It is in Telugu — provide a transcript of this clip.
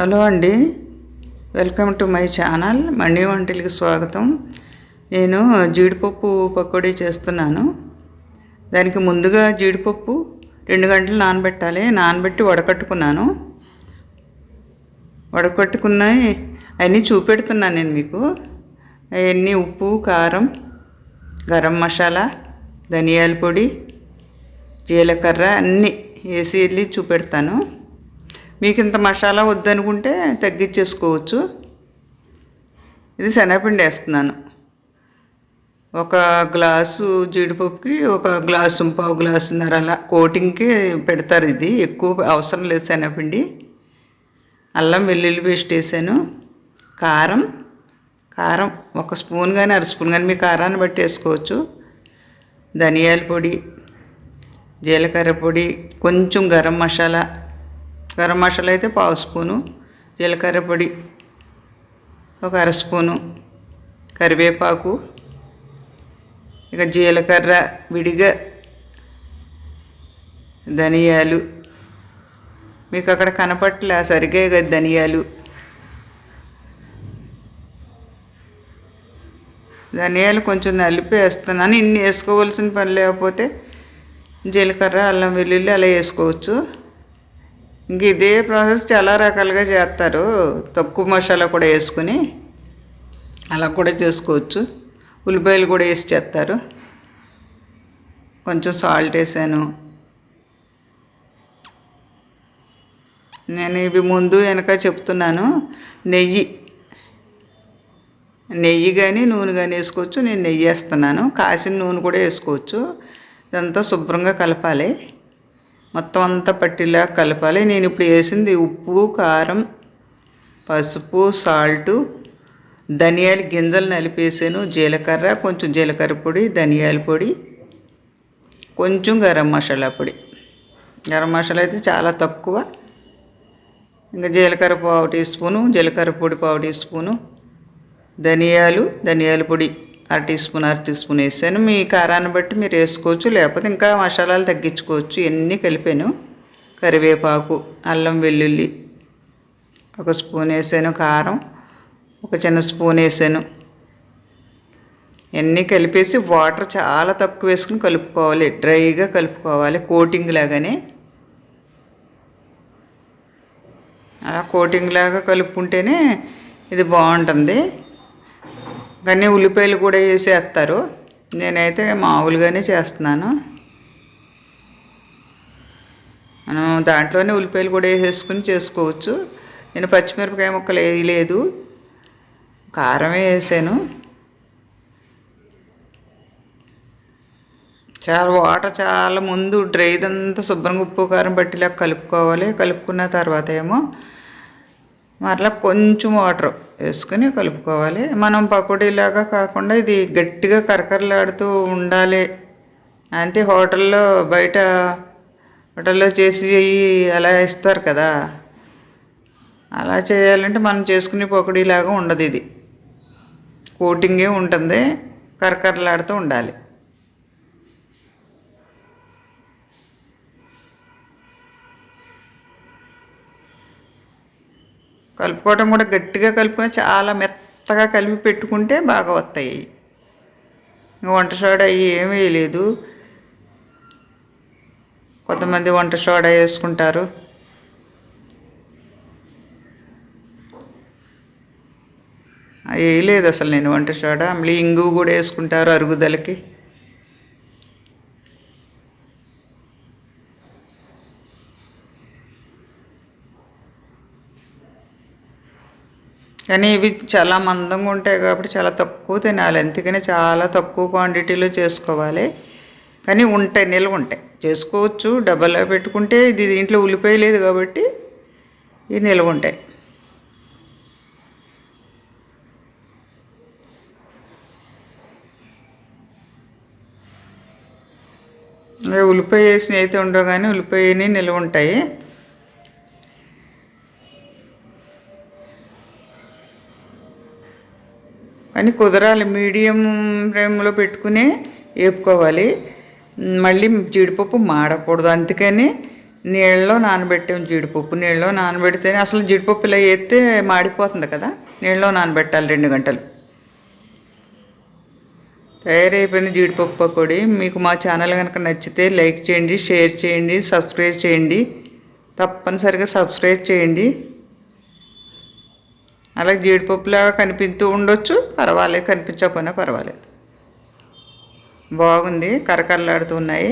హలో అండి. Welcome to my channel Mani వంటలకి స్వాగతం. నేను జీడిపప్పు పకోడీ చేస్తున్నాను. దానికి ముందుగా జీడిపప్పు రెండు గంటలు నానబెట్టాలి. నానబెట్టి వడకట్టుకున్నాను. వడకట్టుకున్నాయి. అవన్నీ చూపెడుతున్నాను నేను మీకు. అవన్నీ ఉప్పు కారం గరం మసాలా ధనియాల పొడి జీలకర్ర అన్నీ వేసి వెళ్ళి చూపెడతాను. మీకు ఇంత మసాలా వద్దనుకుంటే తగ్గించేసుకోవచ్చు. ఇది శనగపిండి వేస్తున్నాను ఒక గ్లాసు జీడిపప్పుకి ఒక గ్లాసు పావు గ్లాసున్నర అలా కోటింగ్కి పెడతారు ఇది. ఎక్కువ అవసరం లేదు శనగపిండి. అల్లం వెల్లుల్లి పేస్ట్ వేసాను. కారం కారం ఒక స్పూన్ కానీ అర స్పూన్ కానీ మీ కారాన్ని బట్టి వేసుకోవచ్చు. ధనియాల పొడి జీలకర్ర పొడి కొంచెం గరం మసాలా గరం మసాలా అయితే పావు స్పూను జీలకర్ర పొడి ఒక అర స్పూను కరివేపాకు ఇక జీలకర్ర విడిగా ధనియాలు. మీకు అక్కడ కనపట్లే సరిగ్గా ఇక ధనియాలు. ధనియాలు కొంచెం నలిపి వేస్తున్నాను ఇన్ని వేసుకోవాల్సిన పని లేకపోతే జీలకర్ర అల్లం వెల్లుల్లి అలా వేసుకోవచ్చు. ఇంక ఇదే ప్రాసెస్ చాలా రకాలుగా చేస్తారు. తక్కువ మసాలా కూడా వేసుకుని అలా కూడా చేసుకోవచ్చు. ఉల్లిపాయలు కూడా వేసి చేస్తారు. కొంచెం సాల్ట్ వేసాను. నేను ఇవి ముందు వెనక చెప్తున్నాను. నెయ్యి నెయ్యి కానీ నూనె కానీ వేసుకోవచ్చు. నేను నెయ్యి వేస్తున్నాను. కాసిన నూనె కూడా వేసుకోవచ్చు. ఇదంతా శుభ్రంగా కలపాలి. మొత్తం అంతా పట్టిలా కలపాలి. నేను ఇప్పుడు వేసింది ఉప్పు కారం పసుపు సాల్టు ధనియాల గింజలు నలిపేసాను. జీలకర్ర కొంచెం జీలకర్ర పొడి ధనియాల పొడి కొంచెం గరం మసాలా పొడి. గరం మసాలా అయితే చాలా తక్కువ. ఇంకా జీలకర్ర పావు టీ స్పూను జీలకర్ర పొడి పావు టీ స్పూను ధనియాలు ధనియాల పొడి అర టీ స్పూన్ అర టీ స్పూన్ వేసాను. మీ కారాన్ని బట్టి మీరు వేసుకోవచ్చు లేకపోతే ఇంకా మసాలాలు తగ్గించుకోవచ్చు. ఎన్ని కలిపాను. కరివేపాకు అల్లం వెల్లుల్లి ఒక స్పూన్ వేసాను కారం ఒక చిన్న స్పూన్ వేసాను. ఎన్ని కలిపేసి వాటర్ చాలా తక్కువ వేసుకుని కలుపుకోవాలి. డ్రైగా కలుపుకోవాలి కోటింగ్ లాగానే. అలా కోటింగ్ లాగా కలుపుకుంటేనే ఇది బాగుంటుంది. కానీ ఉల్లిపాయలు కూడా వేసేస్తారు. నేనైతే మామూలుగానే చేస్తున్నాను. మనం దాంట్లోనే ఉల్లిపాయలు కూడా వేసేసుకుని చేసుకోవచ్చు. నేను పచ్చిమిరపకాయ ముక్కలు వేయలేదు. కారమే వేసాను. చాలా వాటర్ చాలా ముందు డ్రైదంతా శుభ్రంగా ఉప్పు కారం పట్టిలా కలుపుకోవాలి. కలుపుకున్న తర్వాత ఏమో మరలా కొంచెం వాటర్ వేసుకుని కలుపుకోవాలి. మనం పకోడీలాగా కాకుండా ఇది గట్టిగా కరకరలాడుతూ ఉండాలి. అంటే హోటల్లో బయట హోటల్లో చేసి అలా ఇస్తారు కదా. అలా చేయాలంటే మనం చేసుకునే పకోడీలాగా ఉండదు ఇది. కోటింగే ఉంటుంది. కరకరలాడుతూ ఉండాలి. కలుపుకోవడం కూడా గట్టిగా కలుపుకొని చాలా మెత్తగా కలిపి పెట్టుకుంటే బాగా వస్తాయి. వంట సోడా అవి ఏమీ వేయలేదు. కొంతమంది వంట సోడా వేసుకుంటారు. అవి వేయలేదు అసలు నేను వంట సోడా. మళ్ళీ ఇంగు కూడా వేసుకుంటారు అరుగుదలకి. కానీ ఇవి చాలా మందంగా ఉంటాయి కాబట్టి చాలా తక్కువ తినాలి. అందుకని చాలా తక్కువ క్వాంటిటీలో చేసుకోవాలి. కానీ ఉంటాయి నిల్వ ఉంటాయి. చేసుకోవచ్చు డబ్బాలో పెట్టుకుంటే ఇది దీంట్లో ఉల్లిపాయ లేదు కాబట్టి ఇవి నిల్వ ఉంటాయి. అదే ఉల్లిపాయ వేసిన అయితే ఉండవు కానీ ఉల్లిపాయని నిల్వ ఉంటాయి. కానీ కుదరాలి. మీడియం ఫ్లేమ్లో పెట్టుకునే వేపుకోవాలి. మళ్ళీ జీడిపప్పు మాడకూడదు. అందుకని నీళ్ళలో నానబెట్టాం జీడిపప్పు. నీళ్ళలో నానబెడితేనే అసలు జీడిపప్పు ఇలా వేస్తే మాడిపోతుంది కదా. నీళ్ళలో నానబెట్టాలి రెండు గంటలు. తయారైపోయింది జీడిపప్పు పకోడీ. మీకు మా ఛానల్ కనుక నచ్చితే లైక్ చేయండి షేర్ చేయండి సబ్స్క్రైబ్ చేయండి. తప్పనిసరిగా సబ్స్క్రైబ్ చేయండి. అలాగే జీడిపప్పులాగా కనిపిస్తూ ఉండొచ్చు. పర్వాలేదు కనిపించకపోయినా పర్వాలేదు. బాగుంది కరకరలాడుతున్నాయి